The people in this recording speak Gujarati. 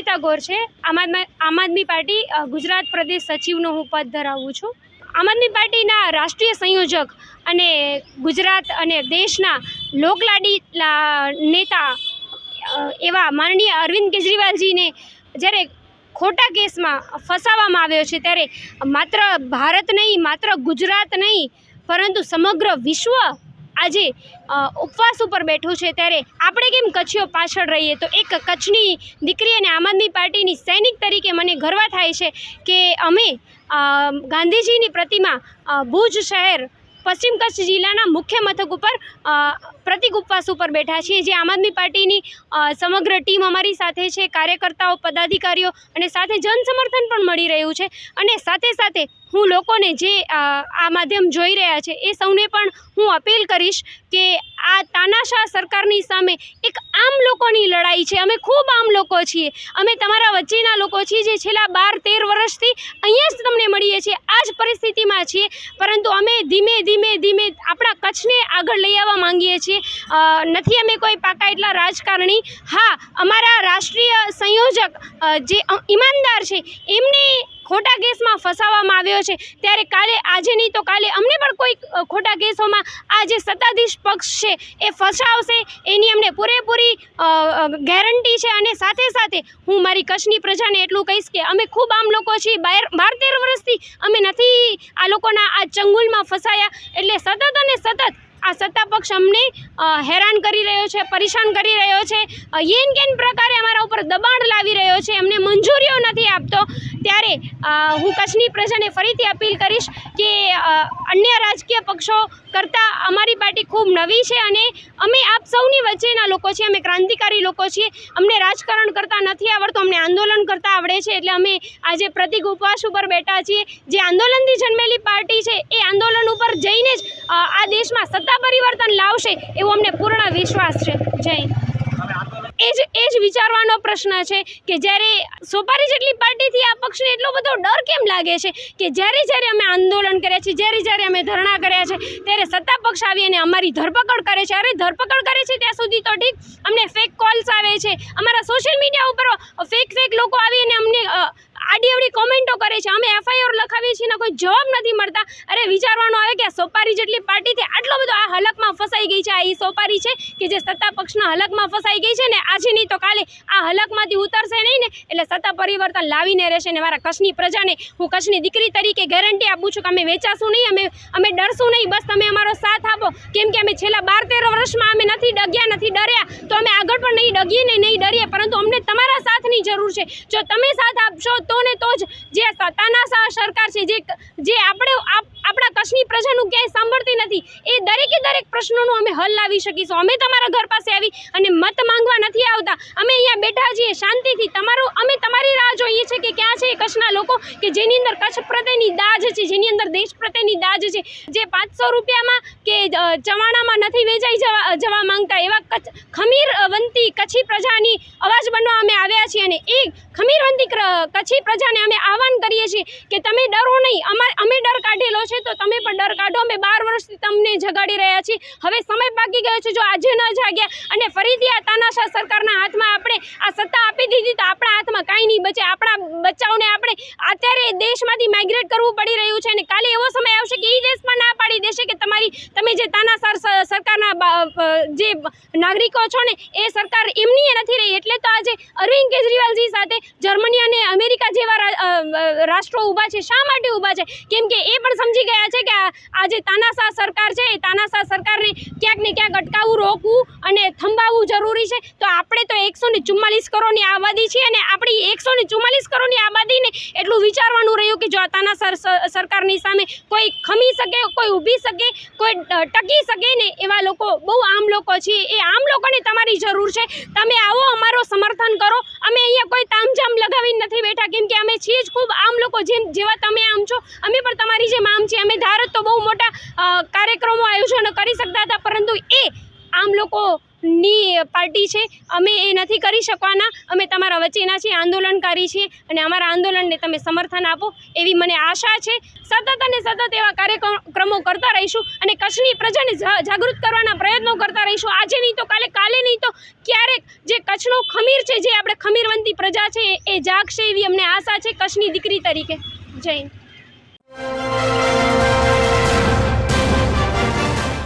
અંકિતા ગોર છે. આમ આદમી આમ આદમી પાર્ટી ગુજરાત પ્રદેશ સચિવનો હું પદ ધરાવું છું. આમ આદમી પાર્ટીના રાષ્ટ્રીય સંયોજક અને ગુજરાત અને દેશના લોકલાડી નેતા એવા માનનીય અરવિંદ કેજરીવાલજીને જ્યારે ખોટા કેસમાં ફસાવવામાં આવ્યો છે, ત્યારે માત્ર ભારત નહીં, માત્ર ગુજરાત નહીં, પરંતુ સમગ્ર વિશ્વ આજે ઉપવાસ ઉપર બેઠું છે ત્યારે આપણે કેમ કચ્છીઓ પાછળ રહીએ? તો એક કચ્છની દીકરી અને આમ આદમી પાર્ટીની સૈનિક તરીકે મને ગર્વ થાય છે કે અમે ગાંધીજીની પ્રતિમા ભુજ શહેર પશ્ચિમ કચ્છ જિલ્લાના મુખ્ય મથક ઉપર પ્રતિક ઉપવાસ ઉપર બેઠા છીએ. જે આમ આદમી પાર્ટીની સમગ્ર ટીમ અમારી સાથે છે. કાર્યકર્તાઓ, પદાધિકારીઓ અને સાથે જન સમર્થન પણ મળી રહ્યું છે. અને સાથે સાથે હું લોકોને જે આ માધ્યમ જોઈ રહ્યા છે એ સૌને પણ હું અપીલ કરીશ કે આ તાનાશાહ સરકારની સામે એક આમ લોકોની લડાઈ છે. અમે ખૂબ આમ લોકો છીએ. અમે તમારા વચ્ચેના લોકો છીએ જે છેલ્લા બાર, તેર વર્ષથી અહીંયા જ તમને મળીએ છીએ. આ જ પરિસ્થિતિમાં છીએ. પરંતુ અમે ધીમે ધીમે ધીમે આપણા કચ્છને આગળ લઈ આવવા માંગીએ છીએ. નથી અમે કોઈ પાકા એટલા રાજકારણી. હા, અમારા રાષ્ટ્રીય સંયોજક જે ઈમાનદાર છે, એમને ખોટા કેસમાં ફસાવવામાં આવ્યો છે. ત્યારે કાલે આજે નહીં તો કાલે અમને પણ કોઈ ખોટા કેસોમાં આ જે સત્તાધીશ પક્ષ છે એ ફસાવશે. એની અમને પૂરેપૂરી ગેરંટી છે અને સાથે સાથે હું મારી કચ્છની પ્રજાને એટલું કહીશ કે અમે ખૂબ આમ લોકો છીએ. બાર બાર તેર વર્ષથી અમે નથી આ લોકોના આ ચંગુલમાં ફસાયા. એટલે સતત અને સતત આ સત્તા પક્ષ અમને હેરાન કરી રહ્યો છે, પરેશાન કરી રહ્યો છે. યેન કેન પ્રકારે અમારા ઉપર દબાણ લાવી રહ્યો છે. અમને મંજૂરીઓ નથી આપતો. ત્યારે હું કચ્છની પ્રજાને ફરીથી અપીલ કરીશ કે અન્ય રાજકીય પક્ષો કરતાં અમારી પાર્ટી ખૂબ નવી છે અને અમે આપ સૌની વચ્ચેના લોકો છીએ, અમે ક્રાંતિકારી લોકો છીએ. અમને રાજકારણ કરતાં નથી આવડતું, અમને આંદોલન કરતાં આવડે છે. એટલે અમે આજે પ્રતિક ઉપવાસ ઉપર બેઠા છીએ. જે આંદોલનથી જન્મેલી પાર્ટી છે, એ આંદોલન ઉપર જઈને જ આ દેશમાં સત્તા પરિવર્તન લાવશે, એવો અમને પૂર્ણ વિશ્વાસ છે. જય એ જ વિચારવાનો પ્રશ્ન છે કે જ્યારે સોપારી જેટલી પાર્ટીથી આ પક્ષને એટલો બધો ડર કેમ લાગે છે કે જ્યારે જ્યારે અમે આંદોલન કર્યા છે જ્યારે જ્યારે અમે ધરણા કર્યા છે, ત્યારે સત્તા પક્ષ આવી અને અમારી ધરપકડ કરે છે. અરે ધરપકડ કરે છે ત્યાં સુધી તો ઠીક. અમને ફેક કોલ્સ આવે છે. અમારા સોશિયલ મીડિયા ઉપર ફેક ફેક લોકો આવી અને અમને આડી અવડી કોમેન્ટો કરે છે. અમે એફઆઈઆર લખાવીએ છીએ ને કોઈ જવાબ નથી મળતા. અરે વિચારવાનું આવે કે આ સોપારી જેટલી પાર્ટીથી આટલો બધો આ હલકમાં ફસાઈ ગઈ છે, આ એ સોપારી છે કે જે સત્તા પક્ષના હલકમાં ફસાઈ ગઈ છે ને આજે નહીં તો કાલે આ હલકમાંથી ઉતરશે નહીં ને? એટલે સત્તા પરિવર્તન લાવીને રહેશે ને મારા કચ્છની પ્રજાને હું કચ્છની દીકરી તરીકે ગેરંટી આપું છું કે અમે વેચાશું નહીં, અમે અમે ડરશું નહીં. બસ તમે અમારો સાથ આપો. કેમ કે અમે છેલ્લા બાર તેર વર્ષમાં અમે નથી ડગ્યા, નથી ડર્યા, તો અમે આગળ પણ નહીં ડગીએ ને નહીં ડરીએ. પરંતુ અમને તમારા સાથની જરૂર છે. જો તમે સાથ આપશો તો તો જ જે તાનાશાહ સરકાર છે, જે જે આપણે, આપ- આપણા કચ્છની પ્રજાનું ક્યાંય સાંભળતી નથી, એ દરેકે દરેક પ્રશ્નોનું અમે હલ લાવી શકીશું. અમે તમારા ઘર પાસે આવી અને મત માંગવા નથી આવતા. અમે અહીંયા બેઠા છીએ શાંતિથી. તમારું, અમે તમારી રાહ જોઈએ છે કે ક્યાં છે કચ્છના લોકો, કે જેની અંદર કચ્છ પ્રત્યેની દાજ છે, જેની અંદર દેશ પ્રત્યેની દાજ છે. જે પાંચસો રૂપિયામાં કે ચવાણામાં નથી વેચાઈ જવા જવા માંગતા, એવા કચ્છ ખમીરવંતી કચ્છી પ્રજાની અવાજ બનવા અમે આવ્યા છીએ અને એ ખમીરવંતી કચ્છી પ્રજાને અમે આહવાન કરીએ છીએ કે તમે ડરો નહીં. અમાર અમે ડર કાઢેલો છે, તો તમે પણ ડર કાઢો. અમે બાર વર્ષથી તમને જગાડી રહ્યા છીએ. હવે સમય પાકી ગયો છે, જો આજે ન જાગ્યા અને ફરીથી આ તાનાશાહ સરકારના હાથમાં આપણે આ સત્તા આપી દીધી, તો આપણા હાથમાં કાંઈ નહીં બચે. આપણા બચ્ચાઓને આપણે અત્યારે દેશમાંથી માઇગ્રેટ કરવું પડી રહ્યું છે અને કાલે એવો સમય આવશે કે એ દેશ પણ ના પાડી દેશે કે તમારી તમે જે તાનાશાહ સરકારના જે નાગરિકો છો ને, એ સરકાર એમની નથી રહી. એટલે તો આજે અરવિંદ કેજરીવાલજી સાથે જર્મની અને અમેરિકા જેવા રાષ્ટ્રો ઊભા છે. શા માટે ઊભા છે? કેમ કે એ પણ સમજી ગયા છે કે આ જે તાનાશાહ સરકાર છે, એ તાનાશાહ સરકારને ક્યાંક ને ક્યાંક અટકાવવું, રોકવું અને થંભાવવું જરૂરી છે. તો આપણે તો એકસો ને ચુમ્માલીસ કરોડની આબાદી છે અને આપણી એકસો ને ચુમ્માલીસ કરોડની આબાદીને એટલું વિચારવાનું રહ્યું કે જો આ તાનાશાહ સરકારની સામે કોઈ ખમી શકે, કોઈ ઊભી શકે, કોઈ ટકી શકે ને એવા લોકો બહુ આમ લોકો છે એ આમ લોકોને તમારી જરૂર છે. તમે આવો, અમારો સમર્થન કરો. અમે અહીંયા કોઈ તામઝામ લગાવીને નથી બેઠા. કેમ કે અમે છીએ જ ખૂબ આમ લોકો જેમ, જેવા તમે આમ છો. અમે પણ તમારી જેમ આમ છીએ. અમે ધારત તો બહુ મોટા કાર્યક્રમો આયોજનો કરી શકતા હતા. પરંતુ એ આમ લોકો ની પાર્ટી છે, અમે એ નથી કરી શકવાના. અમે તમારા વચ્ચેના છીએ આંદોલનકારી છીએ અને અમારા આંદોલનને તમે સમર્થન આપો એવી મને આશા છે. સતત અને સતત એવા કાર્યક્રમો કરતા રહીશું અને કચ્છની પ્રજાને જાગૃત કરવાના પ્રયત્નો કરતા રહીશું. આજે નહીં તો કાલે કાલે નહીં તો ક્યારેક જે કચ્છનો ખમીર છે, જે આપણે ખમીરવંતી પ્રજા છે, એ- જાગશે એવી અમને આશા છે કચ્છની દીકરી તરીકે. જય હિન્દ.